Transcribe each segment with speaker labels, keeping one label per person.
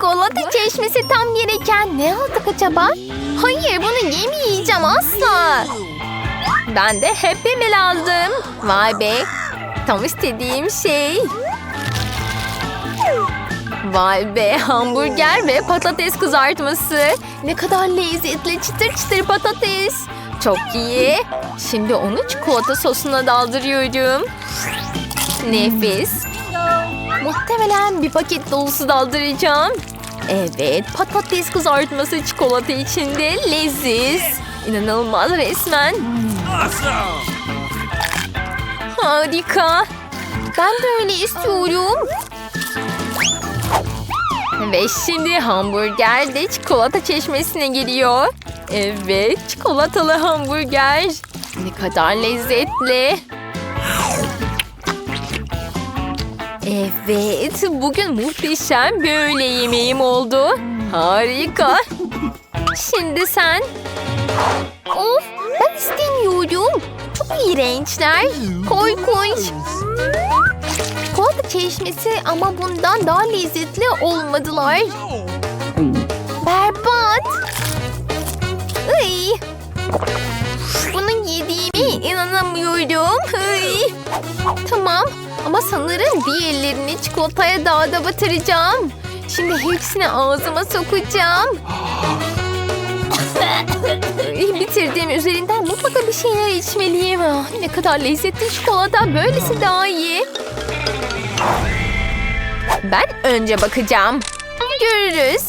Speaker 1: Çikolata çeşmesi tam gereken ne aldık acaba? Hayır bunu yemeyeceğim asla. Ben de Happy Meal aldım. Vay be. Tam istediğim şey. Vay be hamburger ve patates kızartması. Ne kadar lezzetli çıtır çıtır patates. Çok iyi. Şimdi onu çikolata sosuna daldırıyorum. Nefis. Muhtemelen bir paket dolusu daldıracağım. Evet patates kızartması çikolata içinde leziz. İnanılmaz resmen. Harika. Ben de öyle istiyorum. Ve şimdi hamburger de çikolata çeşmesine geliyor. Evet, çikolatalı hamburger. Ne kadar lezzetli. Evet, bugün muhteşem bir öğle yemeğim oldu. Harika. Şimdi sen. Of, ben istemiyorum. Çok iğrençler. Korkunç. Çikolata çeşmesi ama bundan daha lezzetli olmadılar. Berbat. Iy. Bunu yediğime inanamıyorum. Iy. Tamam ama sanırım diğerlerini çikolataya daha da batıracağım. Şimdi hepsini ağzıma sokacağım. Ay, Bitirdiğim üzerinden mutlaka bir şeyler içmeliyim. Ah, Ne kadar lezzetli çikolata. Böylesi daha iyi. Ben önce bakacağım. Görürüz.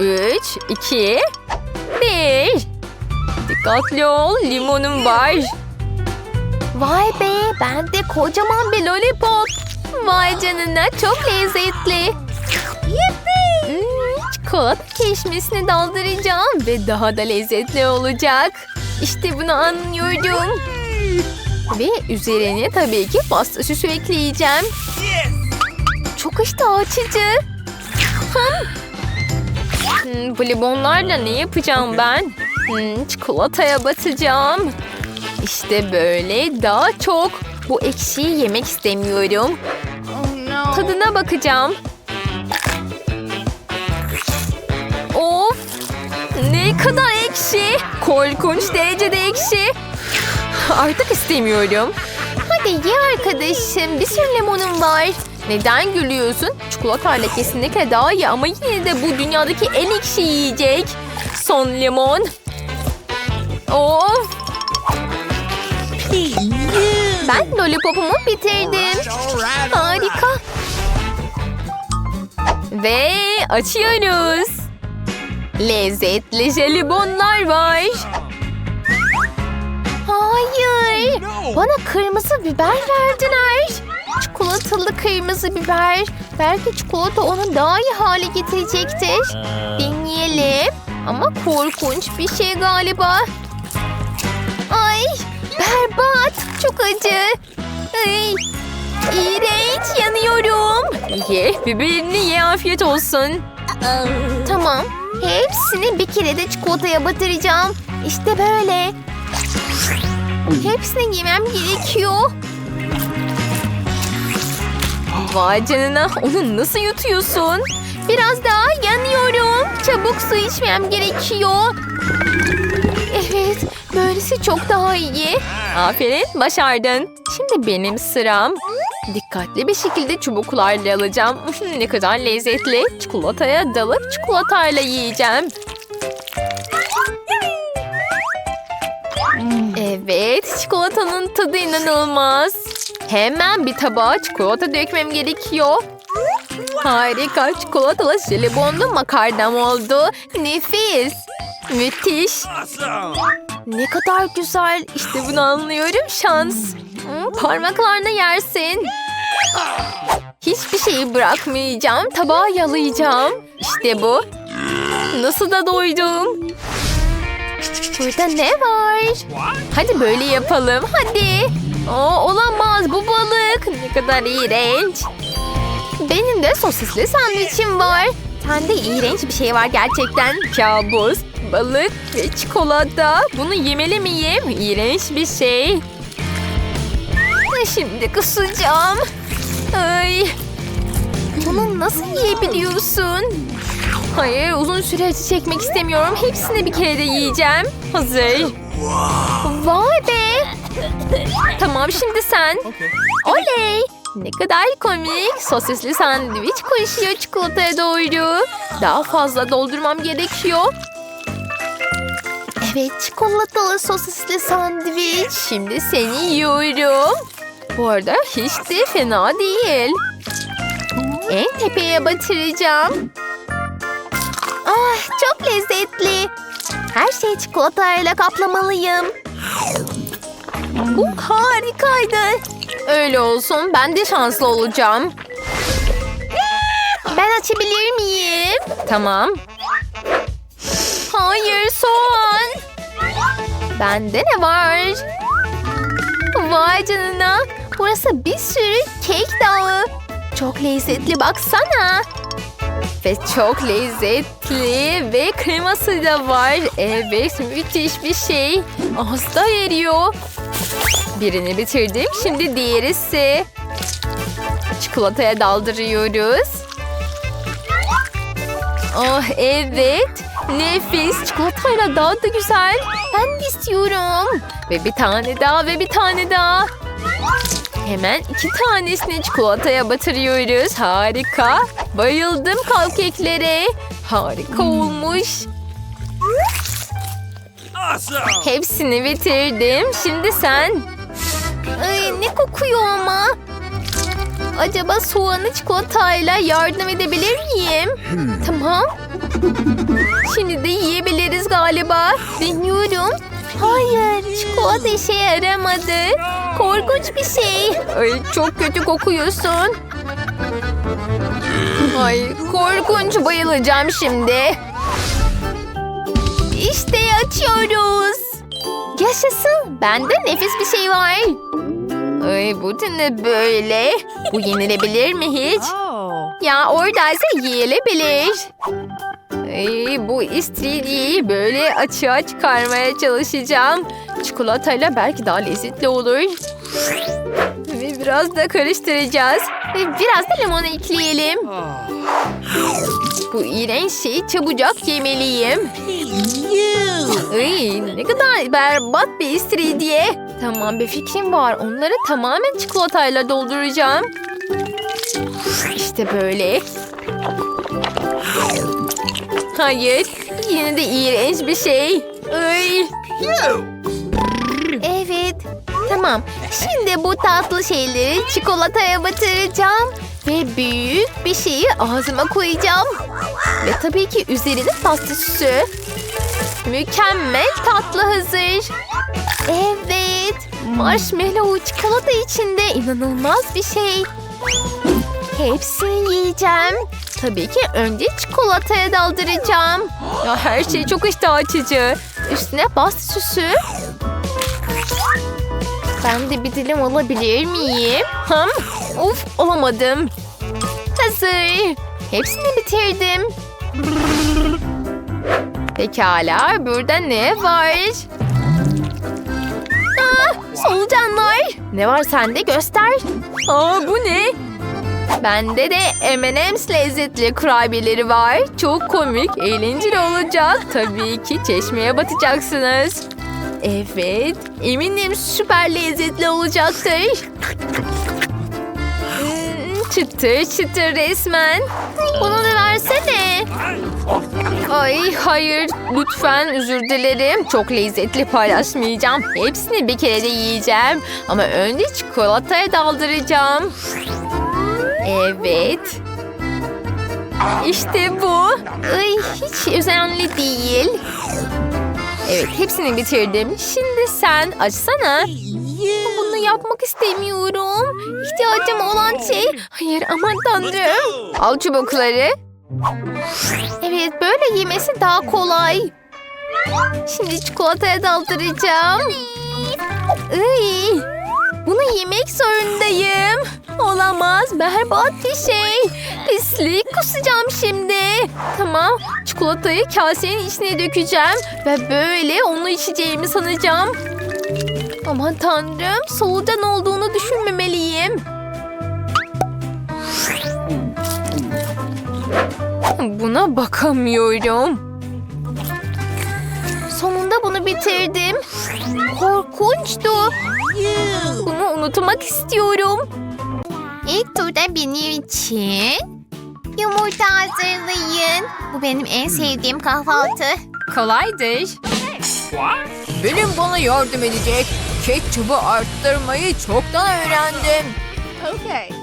Speaker 1: Üç, iki, bir. Dikkatli ol, limonum var. Vay be, bende kocaman bir lollipop. Vay canına, çok lezzetli. Hmm, çikolata keşmesini daldıracağım ve daha da lezzetli olacak. İşte bunu anlıyorum. Ve üzerine tabii ki pasta süsü ekleyeceğim. Çok iştah açıcı. Hmm, bu limonlarla ne yapacağım ben? Hmm, çikolataya batacağım. İşte böyle daha çok. Bu ekşiyi yemek istemiyorum. Tadına bakacağım. Of! Ne kadar ekşi. Korkunç derecede ekşi. Artık istemiyorum. Hadi ye arkadaşım. Bir sürü limonum var. Neden gülüyorsun? Çikolatayla kesinlikle daha iyi ama yine de bu dünyadaki en ekşi yiyecek. Son limon. Of! Ben lollipopumu bitirdim. Harika. Ve açıyoruz. Lezzetli jelibonlar var. Hayır. Bana kırmızı biber verdiler. Çikolatalı kırmızı biber. Belki çikolata onu daha iyi hale getirecektir. Deneyelim. Ama korkunç bir şey galiba. Ay berbat. Çok acı. Ay, iğrenç yanıyorum. Ye biberini ye afiyet olsun. Tamam. Hepsini bir kere de çikolataya batıracağım. İşte böyle. Hepsini yemem gerekiyor. Vay canına onu nasıl yutuyorsun? Biraz daha yanıyorum. Çabuk su içmem gerekiyor. Evet, böylesi çok daha iyi. Aferin, başardın. Şimdi benim sıram. Dikkatli bir şekilde çubuklarla alacağım. ne kadar lezzetli. Çikolataya dalıp çikolatayla yiyeceğim. Evet, çikolatanın tadı inanılmaz. Hemen bir tabağa çikolata dökmem gerekiyor. Harika, çikolatalı jelibonlu makarnam oldu. Nefis. Müthiş. Ne kadar güzel. İşte bunu anlıyorum şans. Hmm, Parmaklarına yersin. Hiçbir şeyi bırakmayacağım. Tabağa yalayacağım. İşte bu. Nasıl da doydum. Burada ne var? Hadi böyle yapalım. Hadi. Aa, olamaz bu balık. Ne kadar iğrenç. Benim de sosisli sandviçim var. Sende iğrenç bir şey var gerçekten. Kabus, balık ve çikolata. Bunu yemeli miyim? İğrenç bir şey. Şimdi kusacağım. Ay. Bunu nasıl yiyebiliyorsun? Hayır uzun süre acı çekmek istemiyorum. Hepsini bir kere de yiyeceğim. Hazır. Vay be. Tamam şimdi sen. Oley. Ne kadar komik. Sosisli sandviç koşuyor çikolataya doğru. Daha fazla doldurmam gerekiyor. Evet çikolatalı sosisli sandviç. Şimdi seni yiyorum. Bu arada hiç de fena değil. En tepeye batıracağım. Ah çok lezzetli. Her şeyi çikolatayla kaplamalıyım. Bu harikaydı. Öyle olsun ben de şanslı olacağım. Ben açabilir miyim? Tamam. Hayır soğan. Bende ne var? Vay canına. Burası bir sürü kek dağı. Çok lezzetli baksana. Ve çok lezzetli ve kreması da var. Evet müthiş bir şey. Ağızda eriyor. Birini bitirdim. Şimdi diğerisi. Çikolataya daldırıyoruz. Oh evet. Nefis. Çikolatayla daha da güzel. Ben de istiyorum. Ve bir tane daha ve bir tane daha. Hemen iki tanesini çikolataya batırıyoruz. Harika. Bayıldım cupcake'lere. Harika olmuş.
Speaker 2: Awesome!
Speaker 1: Hepsini bitirdim. Şimdi sen. Ay, ne kokuyor ama. Acaba soğanı çikolatayla yardım edebilir miyim? Tamam. Şimdi de yiyebiliriz galiba. Deniyorum. Hayır, çikolata işe yaramadı. Korkunç bir şey. Ay, çok kötü kokuyorsun. Ay, korkunç bayılacağım şimdi. İşte açıyoruz. Yaşasın. Bende nefis bir şey var. Ay bu da ne böyle? Bu yenilebilir mi hiç? Ya oradaysa yiyilebilir. Ay, bu istiridyeyi böyle açığa çıkarmaya çalışacağım. Çikolatayla belki daha lezzetli olur. Ve biraz da karıştıracağız. Ve biraz da limon ekleyelim. Bu iğrenç şeyi çabucak yemeliyim. Ay, ne kadar berbat bir istiridye. Tamam bir fikrim var. Onları tamamen çikolatayla dolduracağım. İşte böyle. Hayır. Yine de iğrenç bir şey. Ay. Evet. Tamam. Şimdi bu tatlı şeyleri çikolataya batıracağım. Ve büyük bir şeyi ağzıma koyacağım. Ve tabii ki üzerine pasta süsü. Mükemmel tatlı hazır. Evet. Marshmallow çikolata içinde inanılmaz bir şey. Hepsini yiyeceğim. Tabii ki önce çikolataya daldıracağım. Ya her şey çok iştah açıcı. Üstüne pasta süsü. Ben de bir dilim alabilir miyim? Ham? Of olamadım. Hazır. Hepsini bitirdim. Pekala burada ne var? Aa, solucanlar. Ne var sende göster. Aa bu ne? Bende de M&M's lezzetli kurabiyeleri var. Çok komik, eğlenceli olacak. Tabii ki çeşmeye batacaksınız. Evet, eminim süper lezzetli olacaktır. Çıtır çıtır resmen. Bunu da versene. Ay hayır lütfen özür dilerim. Çok lezzetli paylaşmayacağım. Hepsini bir kere de yiyeceğim. Ama önce çikolataya daldıracağım. Evet. İşte bu. Ay, hiç önemli değil. Evet hepsini bitirdim. Şimdi sen açsana. Bunu yapmak istemiyorum. İhtiyacım olan şey. Hayır aman tanrım. Al çubukları. Evet böyle yemesi daha kolay. Şimdi çikolataya daldıracağım. Iy, bunu yemek zorundayım. Olamaz berbat bir şey. Pislik kusacağım şimdi. Tamam çikolatayı kasenin içine dökeceğim. Ve böyle onu içeceğimi sanacağım. Aman tanrım solucan olduğunu düşünmemeliyim. Buna bakamıyorum. Sonunda bunu bitirdim. Korkunçtu. Bunu unutmak istiyorum. İlk turda benim için yumurta hazırlayın. Bu benim en sevdiğim kahvaltı. Kolaydır.
Speaker 2: Benim bana yardım edecek. Ketçabı arttırmayı çoktan öğrendim.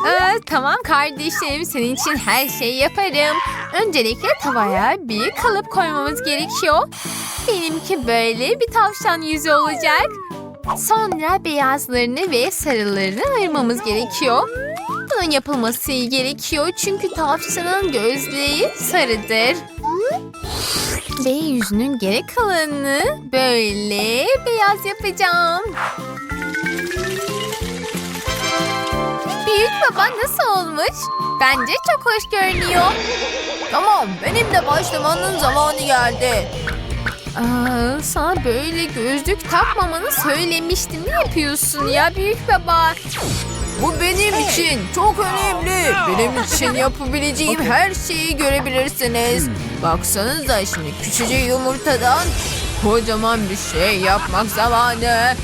Speaker 1: Ee, tamam kardeşim senin için her şeyi yaparım. Öncelikle tavaya bir kalıp koymamız gerekiyor. Benimki böyle bir tavşan yüzü olacak. Sonra beyazlarını ve sarılarını ayırmamız gerekiyor. Bunun yapılması gerekiyor çünkü tavşanın gözleri sarıdır. Ve yüzünün geri kalanını böyle beyaz yapacağım. Büyük baba nasıl olmuş? Bence çok hoş görünüyor.
Speaker 2: Tamam benim de başlamanın zamanı geldi.
Speaker 1: Aa, sana böyle gözlük takmamanı söylemiştim. Ne yapıyorsun ya büyük baba?
Speaker 2: Bu benim için çok önemli. Benim için yapabileceğim her şeyi görebilirsiniz. Baksanıza şimdi küçücük yumurtadan kocaman bir şey yapmak zamanı.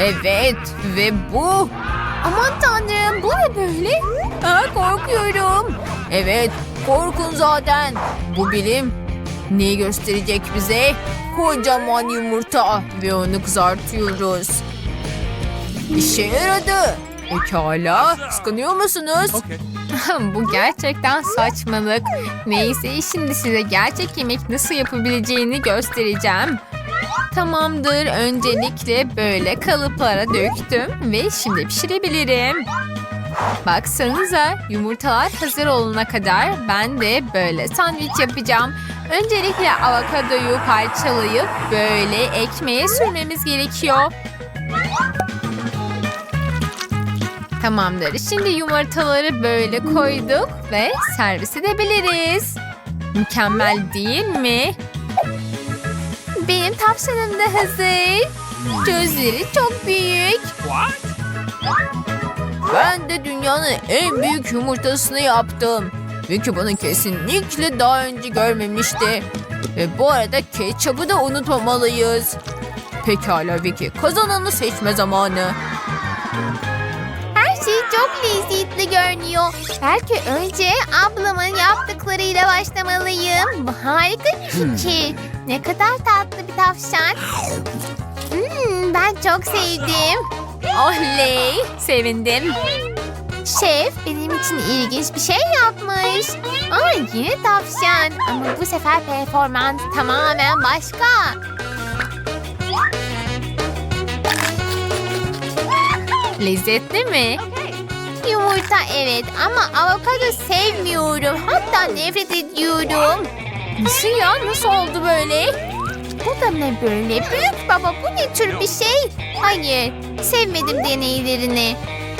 Speaker 2: Evet ve bu.
Speaker 1: Aman tanrım bu ne böyle?
Speaker 2: Aa, korkuyorum. Evet korkun zaten. Bu bilim neyi gösterecek bize? Kocaman yumurta ve onu kızartıyoruz. İşe yaradı. Pekala kıskanıyor musunuz?
Speaker 1: Bu gerçekten saçmalık. Neyse şimdi size gerçek yemek nasıl yapabileceğini göstereceğim. Tamamdır. Öncelikle böyle kalıplara döktüm ve şimdi pişirebilirim. Baksanıza yumurtalar hazır olana kadar ben de böyle sandviç yapacağım. Öncelikle avokadoyu parçalayıp böyle ekmeğe sürmemiz gerekiyor. Tamamdır. Şimdi yumurtaları böyle koyduk ve servis edebiliriz. Mükemmel değil mi? Benim tavşanım da hazır. Gözleri çok büyük.
Speaker 2: Ben de dünyanın en büyük yumurtasını yaptım. Çünkü bunu kesinlikle daha önce görmemişti. Ve bu arada ketçabı da unutmamalıyız. Pekala Vicky, kazananı seçme zamanı.
Speaker 1: Çok lezzetli görünüyor. Belki önce ablamın yaptıklarıyla başlamalıyım. Bu harika bir fikir. Ne kadar tatlı bir tavşan. Hmm, ben çok sevdim. Oley! Sevindim. Şef benim için ilginç bir şey yapmış. Aa, yine tavşan. Ama bu sefer performans tamamen başka. Lezzetli mi? Yumurta evet ama avokado sevmiyorum. Hatta nefret ediyorum. Nasıl ya? Nasıl oldu böyle? Bu da ne böyle? Büyük baba bu ne tür bir şey? Hayır, sevmedim deneylerini.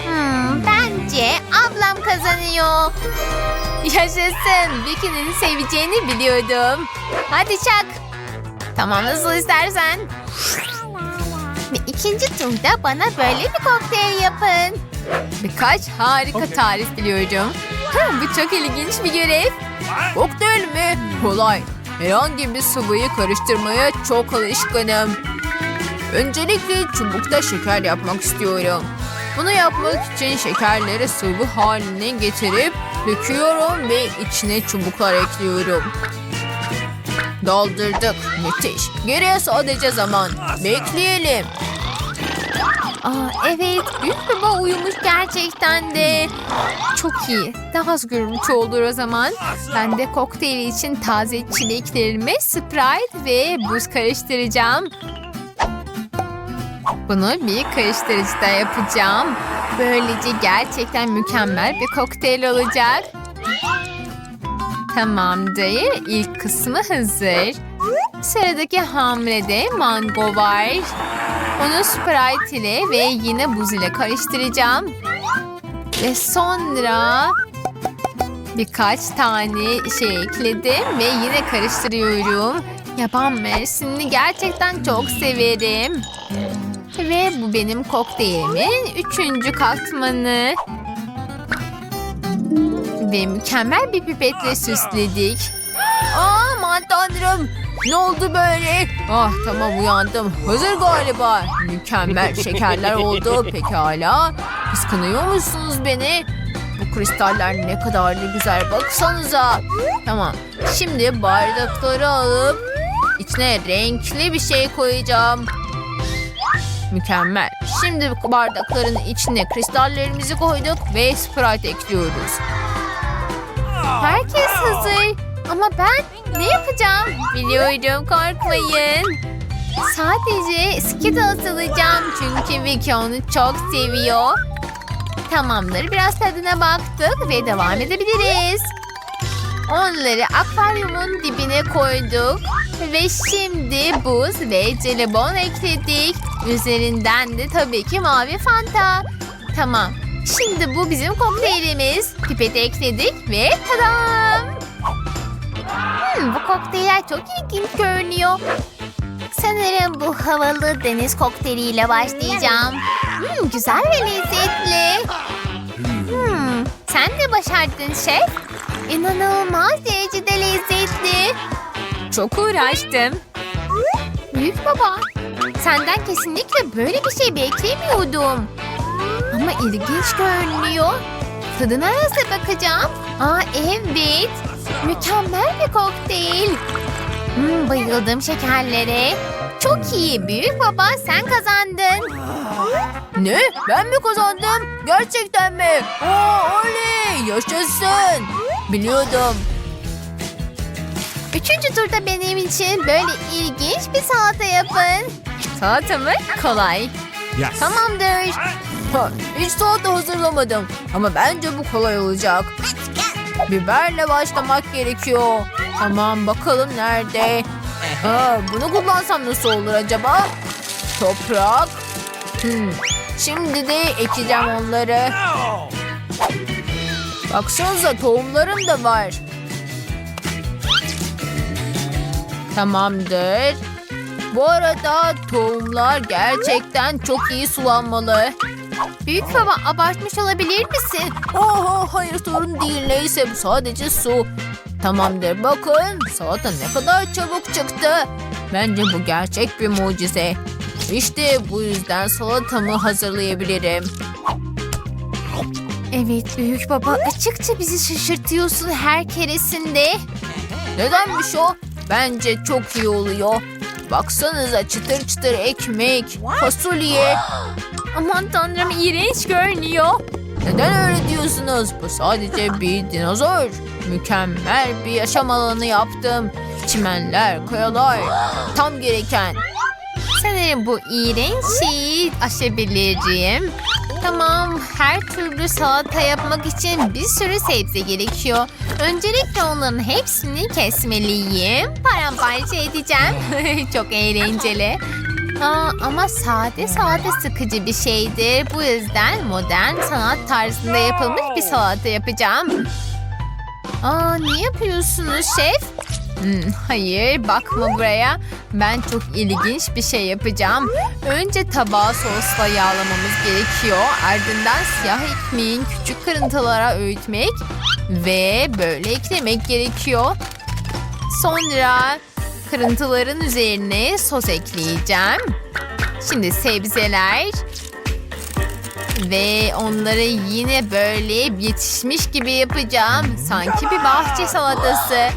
Speaker 1: Hmm, bence ablam kazanıyor. Yaşasın. Vicky'nin seveceğini biliyordum. Hadi çak. Tamam nasıl istersen. Ve ikinci turda bana böyle bir kokteyl yapın. Birkaç harika tarif biliyorum. Ha, bu çok ilginç bir görev.
Speaker 2: Kokteyl mi? Kolay. Herhangi bir sıvıyı karıştırmaya çok alışkınım. Öncelikle çubukta şeker yapmak istiyorum. Bunu yapmak için şekerleri sıvı haline getirip döküyorum ve içine çubuklar ekliyorum. Doldurduk. Müthiş. Geriye sadece zaman. Bekleyelim.
Speaker 1: Aa, evet baba uyumuş gerçekten de. Çok iyi. Daha az gürültü olur o zaman. Ben de kokteyl için taze çileklerimi Sprite ve buz karıştıracağım. Bunu bir karıştırıcıda yapacağım. Böylece gerçekten mükemmel bir kokteyl olacak. Tamamdır. İlk kısmı hazır. Sıradaki hamlede mango var. Onu Sprite ile ve yine buz ile karıştıracağım. Ve sonra birkaç tane şey ekledim ve yine karıştırıyorum. Yaban mersinini gerçekten çok severim. Ve bu benim kokteylimin üçüncü katmanı. Ve mükemmel bir pipetle süsledik.
Speaker 2: Aman tanrım. Ne oldu böyle? Ah tamam uyandım. Hazır galiba. Mükemmel şekerler oldu. Pekala. Kıskanıyor musunuz beni? Bu kristaller ne kadar da güzel. Baksanıza. Tamam. Şimdi bardakları alıp içine renkli bir şey koyacağım. Mükemmel. Şimdi bardakların içine kristallerimizi koyduk ve Sprite ekliyoruz.
Speaker 1: Herkes hazır. Ama ben ne yapacağım? Biliyorum korkmayın. Sadece Skittles alacağım çünkü Vicky onu çok seviyor. Tamamdır biraz tadına baktık ve devam edebiliriz. Onları akvaryumun dibine koyduk. Ve şimdi buz ve jelibon ekledik. Üzerinden de tabii ki mavi fanta. Tamam. Şimdi bu bizim kokteylimiz. Pipete ekledik ve tadam. Hmm, bu kokteyller çok ilginç görünüyor. Sanırım bu havalı deniz kokteyliyle başlayacağım. Hmm, güzel ve lezzetli. Hmm, sen de başardın şef. İnanılmaz derecede lezzetli. Çok uğraştım. Büyük baba, senden kesinlikle böyle bir şey beklemiyordum. Ama ilginç görünüyor. Tadına nasıl bakacağım? Aa evet. Mükemmel bir kokteyl. Hmm, bayıldım şekerlere. Çok iyi büyük baba sen kazandın.
Speaker 2: Ne? Ben mi kazandım? Gerçekten mi? Oo, oley! Yaşasın! Biliyordum.
Speaker 1: Üçüncü turda benim için böyle ilginç bir salata yapın. Salata mı? Kolay.
Speaker 3: Yes.
Speaker 1: Tamamdır.
Speaker 2: Ha, hiç salata hazırlamadım. Ama bence bu kolay olacak. Biberle başlamak gerekiyor. Tamam bakalım nerede? Ha, bunu kullansam nasıl olur acaba? Toprak. Hmm, Şimdi de ekeceğim onları. Baksanıza tohumlarım da var. Tamamdır. Bu arada tohumlar gerçekten çok iyi sulanmalı.
Speaker 1: Büyük baba abartmış olabilir misin?
Speaker 2: Oho hayır sorun değil neyse bu sadece su. Tamamdır bakın salata ne kadar çabuk çıktı. Bence bu gerçek bir mucize. İşte bu yüzden salatamı hazırlayabilirim.
Speaker 1: Evet büyük baba açıkça bizi şaşırtıyorsun her keresinde.
Speaker 2: Nedenmiş o? Bence çok iyi oluyor. Baksanıza çıtır çıtır ekmek, fasulye.
Speaker 1: Aman tanrım iğrenç görünüyor.
Speaker 2: Neden öyle diyorsunuz? Bu sadece bir dinozor. Mükemmel bir yaşam alanı yaptım. Çimenler, kayalar. Tam gereken.
Speaker 1: Sanırım bu iğrenç şeyi aşabilirim. Tamam, her türlü salata yapmak için bir sürü sebze gerekiyor. Öncelikle onların hepsini kesmeliyim. Paramparça edeceğim. Çok eğlenceli. Aa, ama sade sade sıkıcı bir şeydir. Bu yüzden modern sanat tarzında yapılmış bir salata yapacağım. Aa, ne yapıyorsunuz şef? Hmm, hayır bakma buraya. Ben çok ilginç bir şey yapacağım. Önce tabağı sosla yağlamamız gerekiyor. Ardından siyah ekmeğin küçük kırıntılara öğütmek ve böyle eklemek gerekiyor. Sonra kırıntıların üzerine sos ekleyeceğim. Şimdi sebzeler ve onları yine böyle yetişmiş gibi yapacağım. Sanki bir bahçe salatası.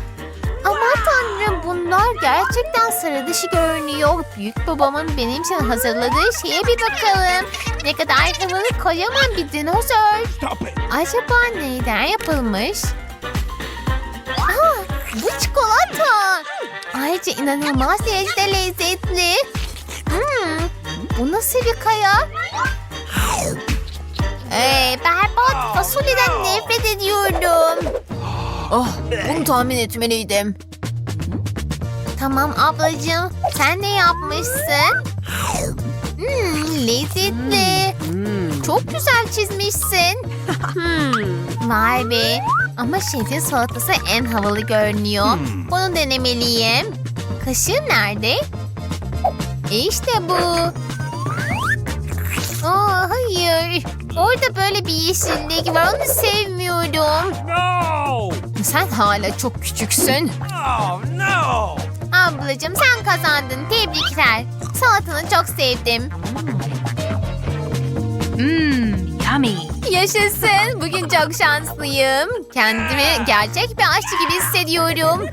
Speaker 1: Aman tanrım bunlar gerçekten sıra dışı görünüyor. Büyük babamın benim için hazırladığı şeye bir bakalım. Ne kadar havalı kocaman bir dinozor. Acaba neyden yapılmış? Aa, bu çikolata. Ayrıca inanılmaz derecede lezzetli. Hmm, bu nasıl bir kaya? Ee, berbat fasulyeden nefret ediyorum.
Speaker 2: Oh, bunu tahmin etmeliydim.
Speaker 1: Tamam ablacığım. Sen ne yapmışsın? Hmm, lezzetli. Çok güzel çizmişsin. Hmm, vay be. Ama şefin salatası en havalı görünüyor. Bunu denemeliyim. Kaşığın nerede? E İşte bu. Aa, hayır. Orada böyle bir yeşillik var. Onu sevmiyorum.
Speaker 3: No.
Speaker 2: Sen hala çok küçüksün.
Speaker 1: Ablacığım sen kazandın. Tebrikler. Salatanı çok sevdim.
Speaker 3: Mmm, yummy.
Speaker 1: Yaşasın. Bugün çok şanslıyım. Kendimi gerçek bir aşçı gibi hissediyorum.